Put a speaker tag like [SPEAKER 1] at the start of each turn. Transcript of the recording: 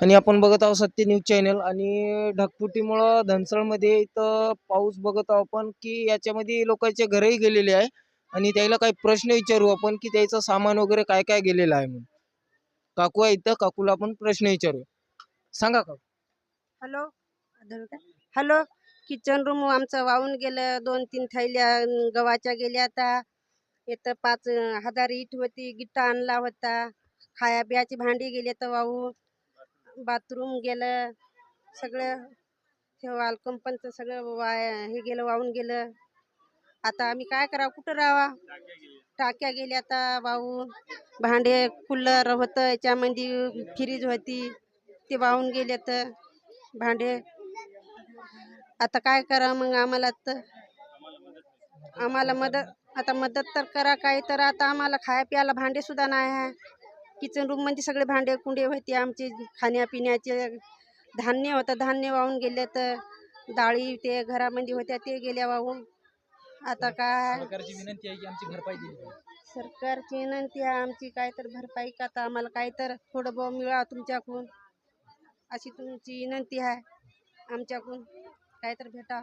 [SPEAKER 1] आणि आपण बघत आहोत सत्य न्यूज चॅनल. आणि ढगफुटीमुळं धनसळमध्ये इथं पाऊस बघत आहोत आपण की याच्यामध्ये लोकांचे घरही गेलेले आहे. आणि त्याला काही प्रश्न विचारू आपण की त्याचं सामान वगैरे काय काय गेलेलं आहे म्हणून. काकू आहे इथं काकूला आपण प्रश्न विचारू. सांगा काकू.
[SPEAKER 2] हॅलो काय? हॅलो किचन रूम आमचं वाहून गेलं दोन तीन थैल्या गव्हाच्या गेल्या आता. इथं पाच हजार इट होती गिट्टा आणला होता. खाया बियाची भांडी गेली तर वाहून. बाथरूम गेलं सगळं हे वाल कंपनचं सगळं वाय हे गेलं वाहून गेलं. आता आम्ही काय करावं? कुठं राहावा? टाक्या गेल्या आता वाहून भांडे कूलर होतं याच्यामध्ये फ्रीज होती ते वाहून गेले तर भांडे. आता काय करा मग आम्हाला तर? आम्हाला मदत आता मदत तर करा काही तर आता आम्हाला खाया प्यायला भांडे सुद्धा नाही आहे. किचन रूममध्ये सगळे भांडे कुंडे होते आमचे खाण्यापिण्याचे धान्य होतं धान्य वाहून गेले तर डाळी ते घरामध्ये होत्या ते गेल्या वाहून. आता काय?
[SPEAKER 1] सरकारची विनंती आहे की आमची भरपाई दिली
[SPEAKER 2] सरकारची विनंती आहे आमची काय तर भरपाई का आता आम्हाला काय तर थोडं बहुत मिळावं तुमच्याकडून. अशी तुमची विनंती आहे आमच्याकडून काय तर भेटा